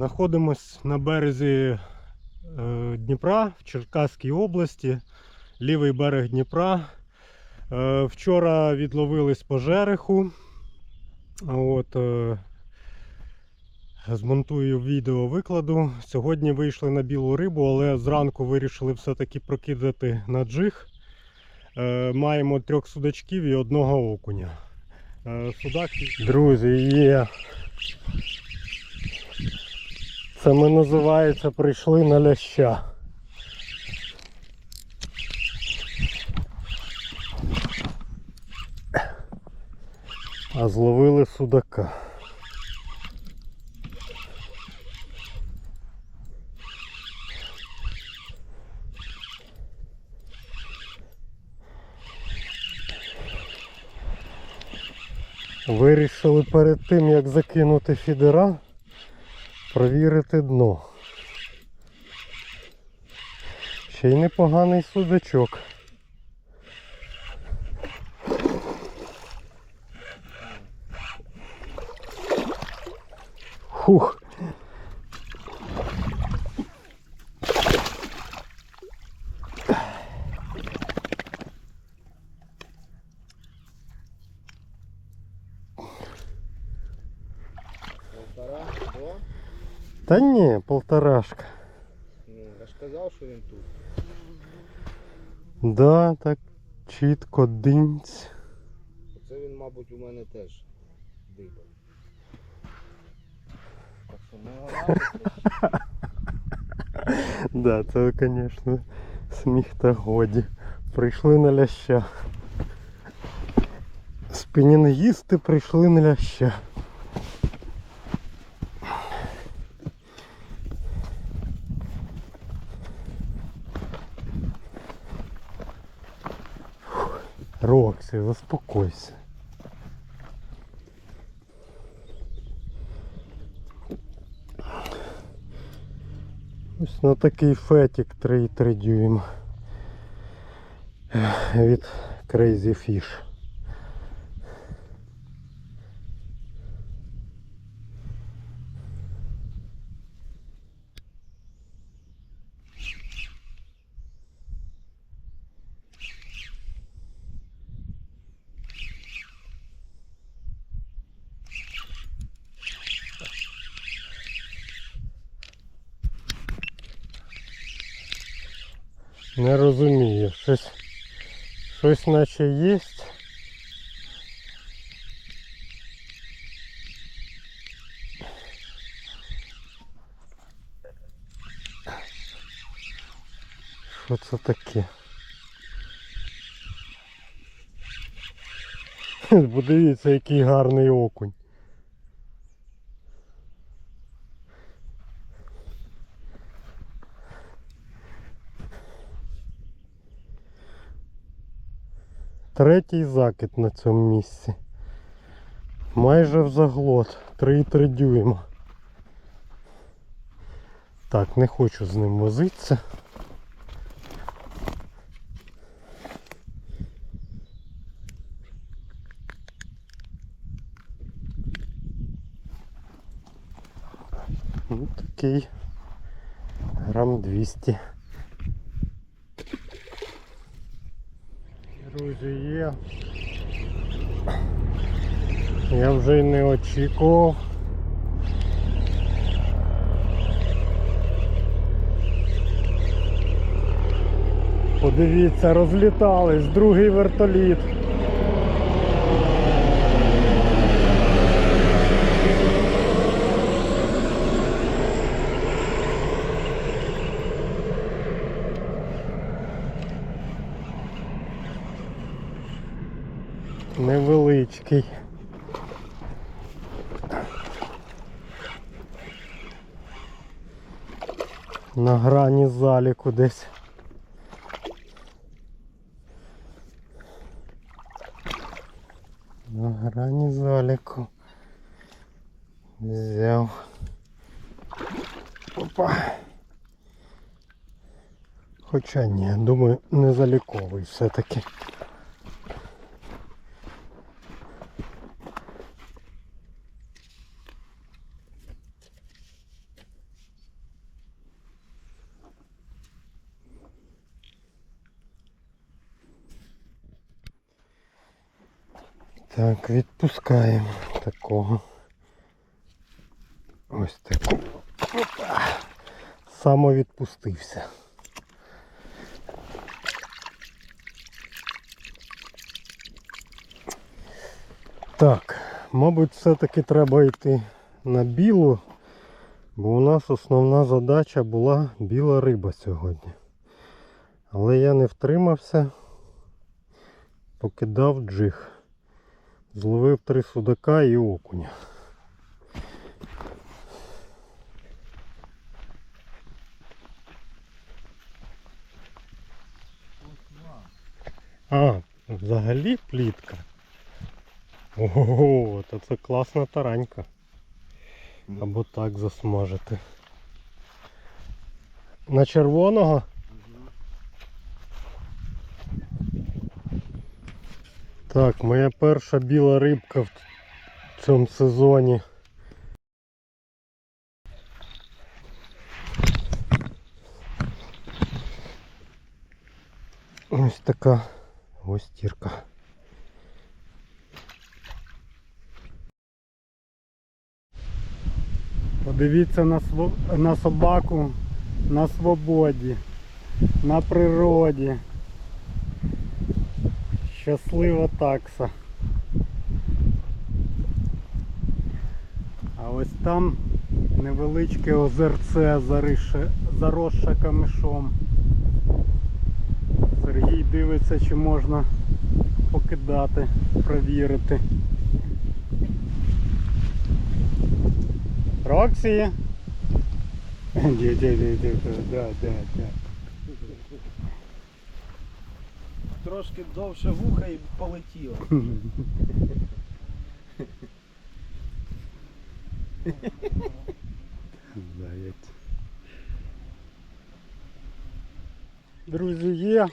Знаходимось на березі е, Дніпра в Черкаській області, лівий берег Дніпра. Е, вчора відловились по жереху. От, е, змонтую відео викладу. Сьогодні вийшли на білу рибу, але зранку вирішили все-таки прокидати на джиг. Маємо трьох судачків і одного окуня. Судак... Друзі, є. Це ми називається прийшли на ляща. А зловили судака. Вирішили перед тим, як закинути фідера, провірити дно. Ще й непоганий судачок. Хух. Полтора, два. Та ні, полторашка. Ну, я ж казав, що він тут. Да, так чітко динць. Оце він, мабуть, у мене теж дибав. Так що не грати. Да, це, звісно, сміх та годі. Прийшли на ляща. Спінінгісти прийшли на ляща. Фух, Роксі, заспокойся. Ось на такий фетік 3,3 дюйма від Crazy Fish. Не розумію, щось, щось наче є. Що це таке? Подивіться, який гарний окунь. Третій закид на цьому місці. Майже в заглот. 3,3 дюйма. Так, не хочу з ним возитися. Ну, такий грам 200. Друзі, є. Я вже й не очікував. Подивіться, розлітались, другий вертоліт. Невеличкий. На грані заліку десь. На грані заліку. Взяв. Опа. Хоча ні, думаю, не заліковий все-таки. Так, відпускаємо такого. Ось таку. Опа. Самовідпустився. Так, мабуть, все-таки треба йти на білу, бо у нас основна задача була біла риба сьогодні. Але я не втримався, покидав джиг. Зловив три судака і окуня. А, взагалі плітка. Ого, то це класна таранька. Або так засмажити. На червоного? Так, моя перша біла рибка в цьому сезоні. Ось така гостірка. Подивіться на, на собаку на свободі, на природі. Щаслива такса. А ось там невеличке озерце заросше камишом. Сергій дивиться, чи можна покидати, провірити. Роксі! Ді, ді, ді, ді, да, да, да. Трошки довше вуха і полетіло. Друзі, є.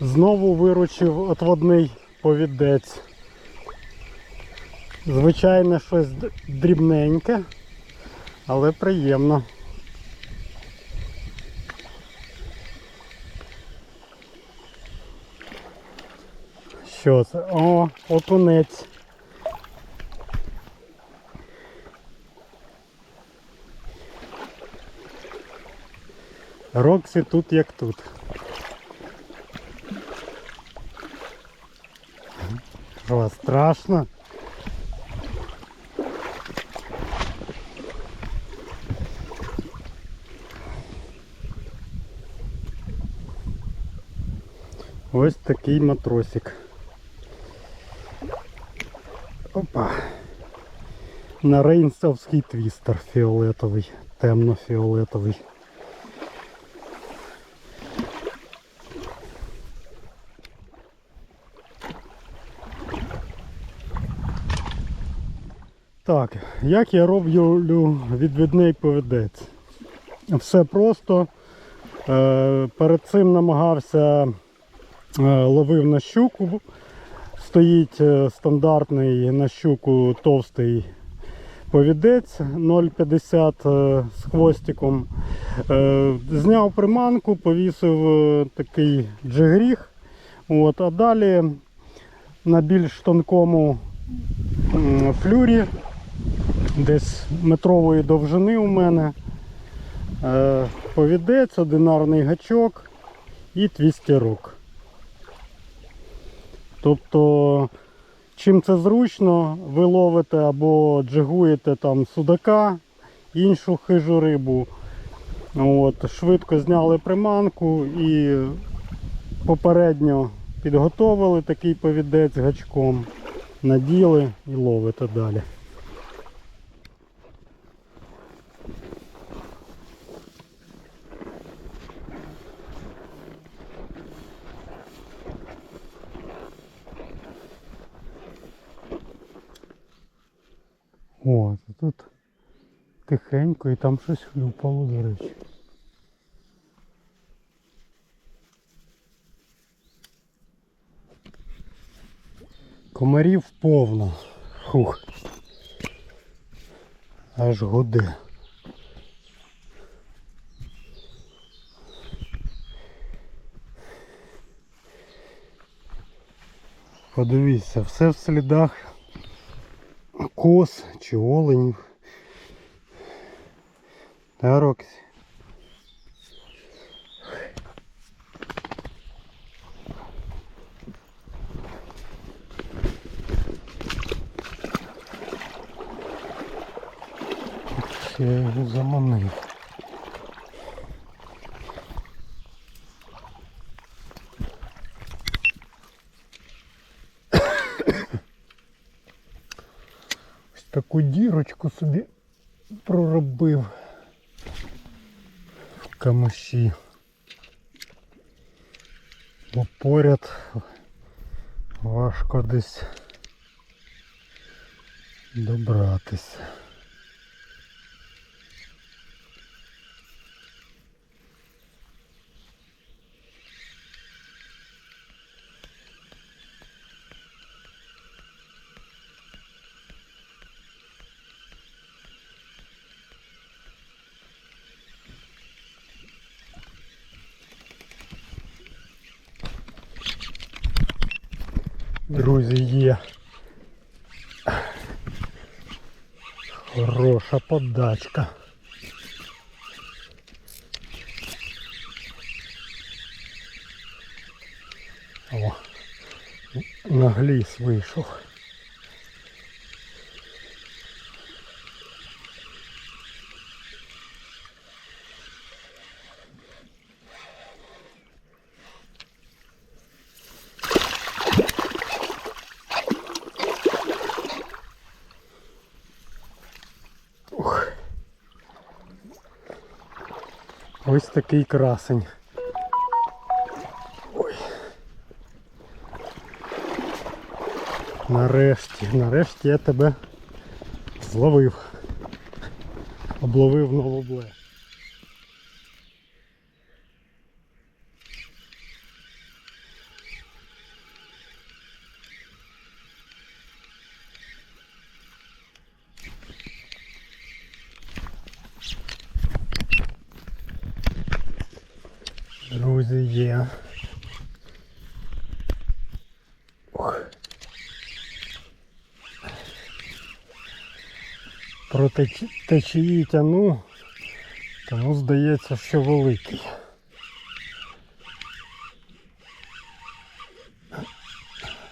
Знову виручив отводний повідець. Звичайно, щось дрібненьке, але приємно. Що це? О, окунець. Роксі тут як тут. Що, страшно? Ось такий матросик. Опа. На рейнсовський твістер фіолетовий, темно-фіолетовий. Так, як я роблю відвідний повідець? Все просто. Е, перед цим намагався е, ловив на щуку. Стоїть е, стандартний на щуку товстий повідець 0,50 е, з хвостиком. Е, зняв приманку, повісив такий джигріг. От, а далі на більш тонкому флюрі, десь метрової довжини у мене. Повідець, одинарний гачок і твістерок. Тобто, чим це зручно, ви ловите або джигуєте там судака, іншу хижу рибу. От, швидко зняли приманку і попередньо підготовили такий повідець гачком, наділи і ловите далі. О, це тут тихенько і там щось хлюпало, до речі. Комарів повно. Хух. Аж гуде. Подивіться, все в слідах коз чи оленів. Та, Роксі? Я його заманив. Таку дірочку собі проробив в камуші. Бо поряд важко десь добратися. Друзі, є. Хороша подачка. О, на гліс вийшов. Ось такий красень. Ой. Нарешті, нарешті я тебе зловив. Обловив новобле. Друзі, є. Ох. Про теч- течії тяну, тому здається, що великий.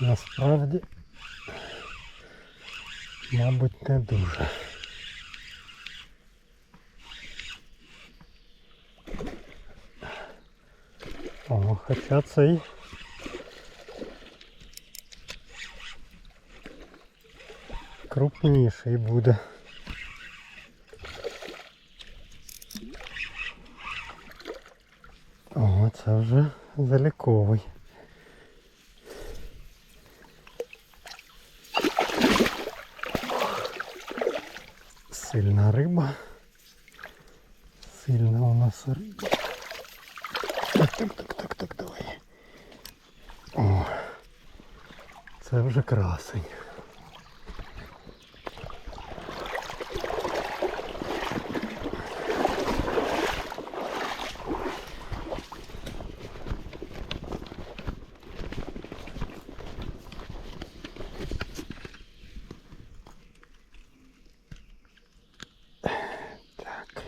Насправді, мабуть, не дуже. Хоча цей. Крупніший буде. О, це вже заліковий. Сильна риба. Сильна у нас риба. Так, так, так, так, так, давай. О, це вже красень. Так.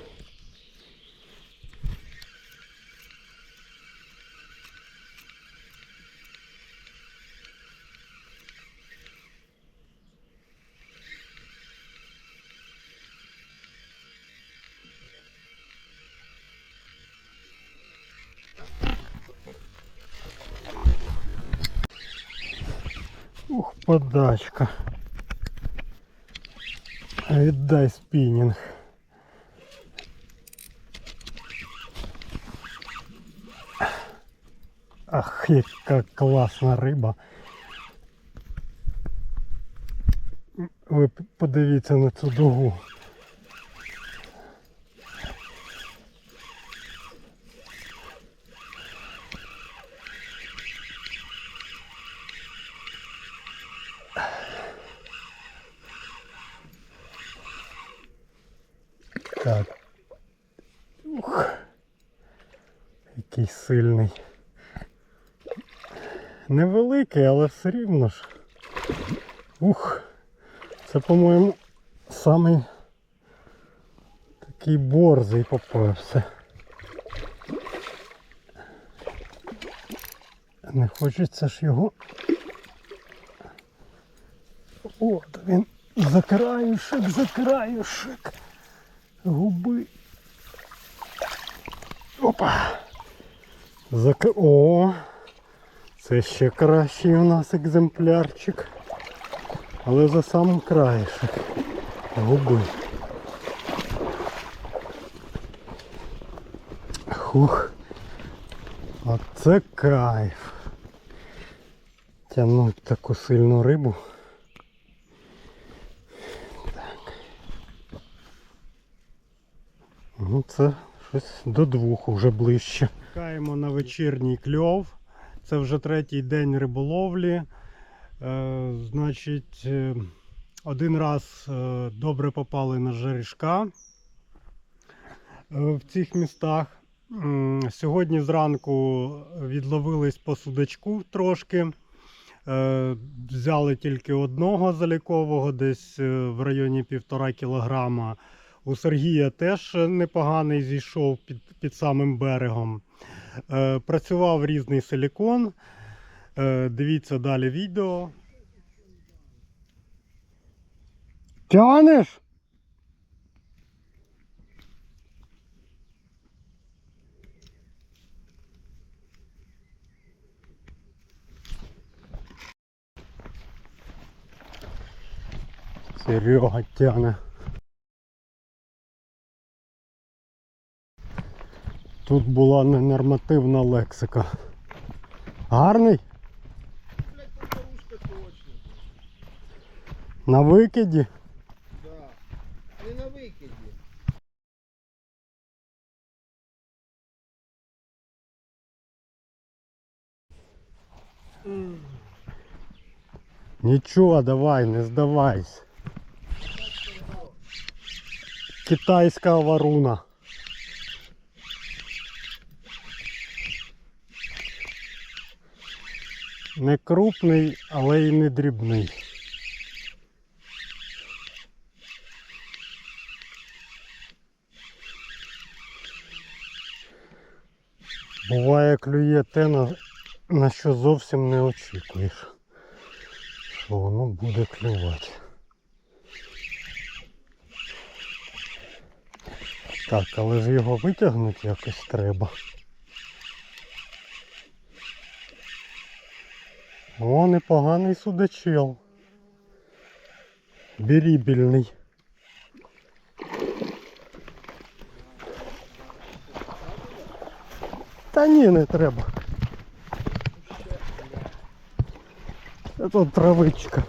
Ух, подачка. Віддай спінінг. Ах, яка класна риба. Ви п- подивіться на цю дугу. Сильний. невеликий, але все рівно ж. Ух, це, по-моєму, самий такий борзий попався. Не хочеться ж його. От він закраюшек, закраюшек. Губи. Опа. Зак... О! Це ще кращий у нас екземплярчик. Але за самим краєшок. Губи. Хух. Оце кайф. Тягнуть таку сильну рибу. Так. Ну це щось до двох уже ближче. Чекаємо на вечірній кльов. Це вже третій день риболовлі. Е, значить, е, один раз е, добре попали на жерішка е, в цих містах. Сьогодні зранку відловились по судачку трошки. Взяли тільки одного залікового, десь в районі півтора кілограма. У Сергія теж непоганий зійшов під, під самим берегом. Е, Працював різний силікон. Е, Дивіться далі відео. Тянеш? Серега тяне. Тут була ненормативна лексика. Гарний? На викиді? Да. Не на викиді. Нічого, давай, не здавайся. Китайська варуна. Не крупний, але й не дрібний. Буває клює те, на, на що зовсім не очікуєш що воно буде клювати. Так, але ж його витягнути якось треба. О, непоганий судачел. Бірібільний. Та ні, не треба. Це травичка.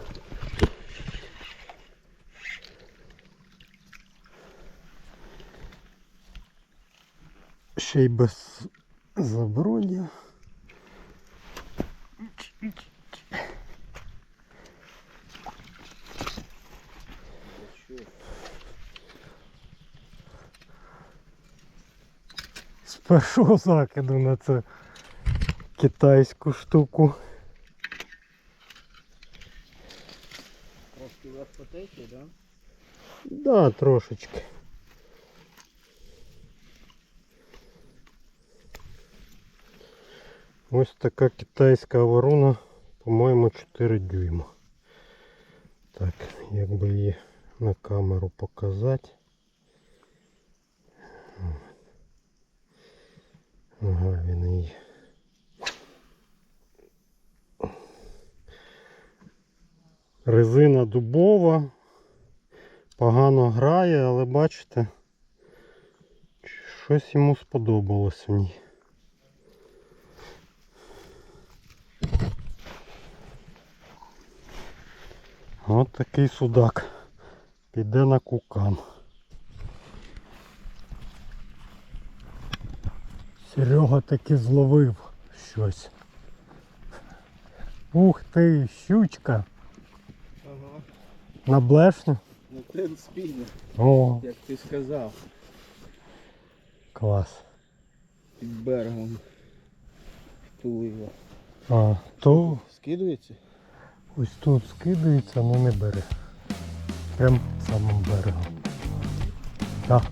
Ще й без забродів. першого закиду на це китайську штуку. Трошки вас потече, да? Да, трошечки. Ось така китайська ворона, по-моєму, 4 дюйма. Так, як би її на камеру показати. Ага, він її. Резина дубова, погано грає, але бачите, щось йому сподобалось в ній. От такий судак. Піде на кукан. Серега таки зловив щось. Ух ти, щучка. Ага. На блешню. Ну спільно, О, як ти сказав, клас. під берегом. Втулило. А, то Скидується? ось тут скидається, але не бере. Прям самим берегом. Так.